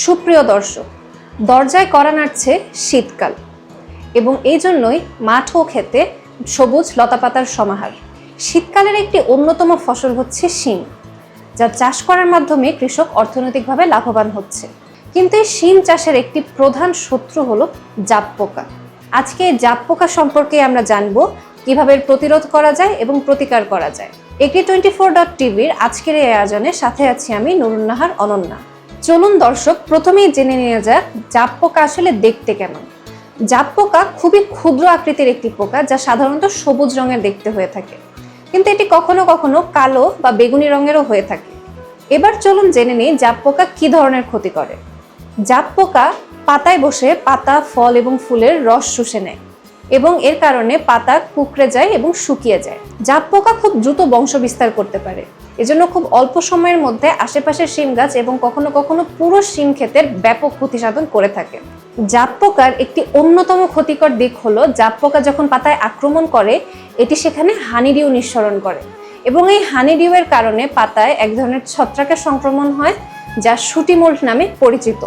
সুপ্রিয় দর্শক, দরজায় করা নাড়ছে শীতকাল এবং এই জন্যই মাঠ ও খেতে সবুজ লতাপাতার সমাহার। শীতকালের একটি অন্যতম ফসল হচ্ছে শিম, যা চাষ করার মাধ্যমে কৃষক অর্থনৈতিকভাবে লাভবান হচ্ছে। কিন্তু এই শিম চাষের একটি প্রধান শত্রু হলো জাপ পোকা। আজকে এই জাপ পোকা সম্পর্কে আমরা জানব কীভাবে প্রতিরোধ করা যায় এবং প্রতিকার করা যায়। এগ্রি টোয়েন্টি ফোর ডট টিভির আজকের এই আয়োজনে সাথে আছি আমি নুরুন্নাহার অনন্যা। চলুন দর্শক, প্রথমেই জেনে নেওয়া যাক জাপ পোকা আসলে দেখতে কেমন। জাপ পোকা খুবই ক্ষুদ্র আকৃতির একটি পোকা যা সাধারণত সবুজ রঙের দেখতে হয়ে থাকে। কিন্তু এটি কখনো কখনো কালো বা বেগুনি রঙেরও হয়ে থাকে। এবার চলুন জেনে নিই জাপ পোকা কি ধরনের ক্ষতি করে। জাপ পোকা পাতায় বসে পাতা, ফল এবং ফুলের রস শুষে নেয় এবং এর কারণে পাতা কুকড়ে যায় এবং শুকিয়ে যায়। জাপ পোকা খুব দ্রুত বংশ বিস্তার করতে পারে। এজন্য খুব অল্প সময়ের মধ্যে আশেপাশের শিম গাছ এবং কখনো কখনো পুরো শিম ক্ষেতের ব্যাপক ক্ষতি সাধন করে থাকে। জাপ পোকার একটি অন্যতম ক্ষতিকর দিক হলো জাপ পোকা যখন পাতায় আক্রমণ করে, এটি সেখানে হানিডিউ নিঃসরণ করে এবং এই হানিডিউয়ের কারণে পাতায় এক ধরনের ছত্রাকের সংক্রমণ হয়, যা শুটিমোল্ড নামে পরিচিত।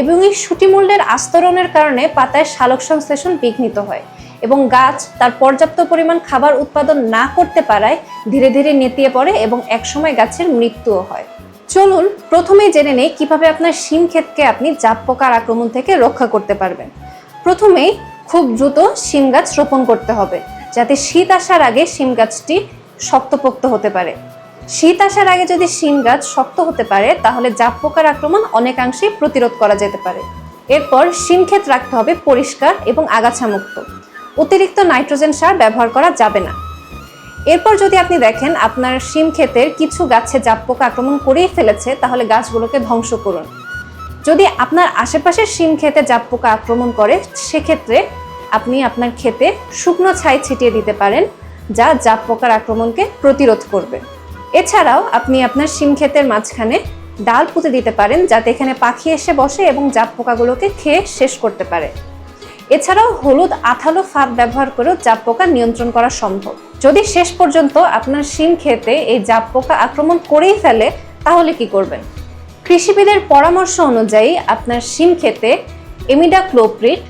এবং এই শুটিমোল্ডের আস্তরণের কারণে পাতায় সালোক সংশ্লেষণ বিঘ্নিত হয় এবং গাছ তার পর্যাপ্ত পরিমাণ খাবার উৎপাদন না করতে পারায় ধীরে ধীরে নেতিয়ে পড়ে এবং একসময় গাছের মৃত্যুও হয়। চলুন, প্রথমেই জেনে নেই কীভাবে আপনার শিম ক্ষেতকে আপনি জাপ পোকার আক্রমণ থেকে রক্ষা করতে পারবেন। প্রথমেই খুব দ্রুত শিম গাছ রোপণ করতে হবে, যাতে শীত আসার আগে শিম গাছটি শক্তপোক্ত হতে পারে। শীত আসার আগে যদি শিম গাছ শক্ত হতে পারে, তাহলে জাপ পোকার আক্রমণ অনেকাংশেই প্রতিরোধ করা যেতে পারে। এরপর শিম ক্ষেত রাখতে হবে পরিষ্কার এবং আগাছামুক্ত। অতিরিক্ত নাইট্রোজেন সার ব্যবহার করা যাবে না। এরপর যদি আপনি দেখেন আপনার শিম ক্ষেতের কিছু গাছে জাপ পোকা আক্রমণ করেই ফেলেছে, তাহলে গাছগুলোকে ধ্বংস করুন। যদি আপনার আশেপাশের শিম ক্ষেতে জাপ পোকা আক্রমণ করে, সেক্ষেত্রে আপনি আপনার ক্ষেতে শুকনো ছাই ছিটিয়ে দিতে পারেন, যা জাপ পোকার আক্রমণকে প্রতিরোধ করবে। এছাড়াও আপনি আপনার শিম ক্ষেতের মাঝখানে ডাল পুঁতে দিতে পারেন, যাতে এখানে পাখি এসে বসে এবং জাপ পোকাগুলোকে খেয়ে শেষ করতে পারে। এছাড়াও হলুদ আঠালো ফাঁদ ব্যবহার করেও জাপ পোকা নিয়ন্ত্রণ করা সম্ভব। যদি শেষ পর্যন্ত আপনার শিম খেতে এই জাপ পোকা আক্রমণ করেই ফেলে, তাহলে কি করবেন? কৃষিবিদের পরামর্শ অনুযায়ী আপনার শিম খেতে এমিডাক্লোপ্রিট,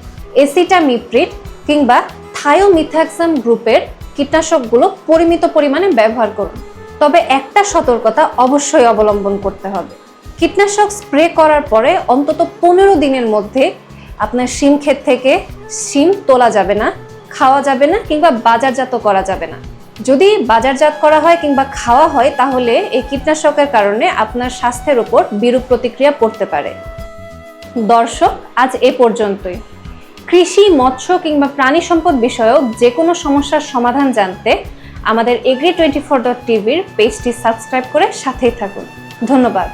এসিটামিপ্রিট কিংবা থায়োমিথাক্সাম গ্রুপের কীটনাশকগুলো পরিমিত পরিমাণে ব্যবহার করুন। তবে একটা সতর্কতা অবশ্যই অবলম্বন করতে হবে। কীটনাশক স্প্রে করার পরে অন্তত পনেরো দিনের মধ্যে আপনার শিম ক্ষেত থেকে শিম তোলা যাবে না, খাওয়া যাবে না কিংবা বাজারজাত করা যাবে না। যদি বাজারজাত করা হয় কিংবা খাওয়া হয় তাহলে এই কীটনাশকের কারণে আপনার স্বাস্থ্যের উপর বিরূপ প্রতিক্রিয়া পড়তে পারে। দর্শক, আজ এ পর্যন্তই। কৃষি, মৎস্য কিংবা প্রাণী সম্পদ বিষয়ক যে কোনো সমস্যার সমাধান জানতে আমাদের এগ্রি টোয়েন্টি ফোর ডট টিভির পেজটি সাবস্ক্রাইব করে সাথেই থাকুন। ধন্যবাদ।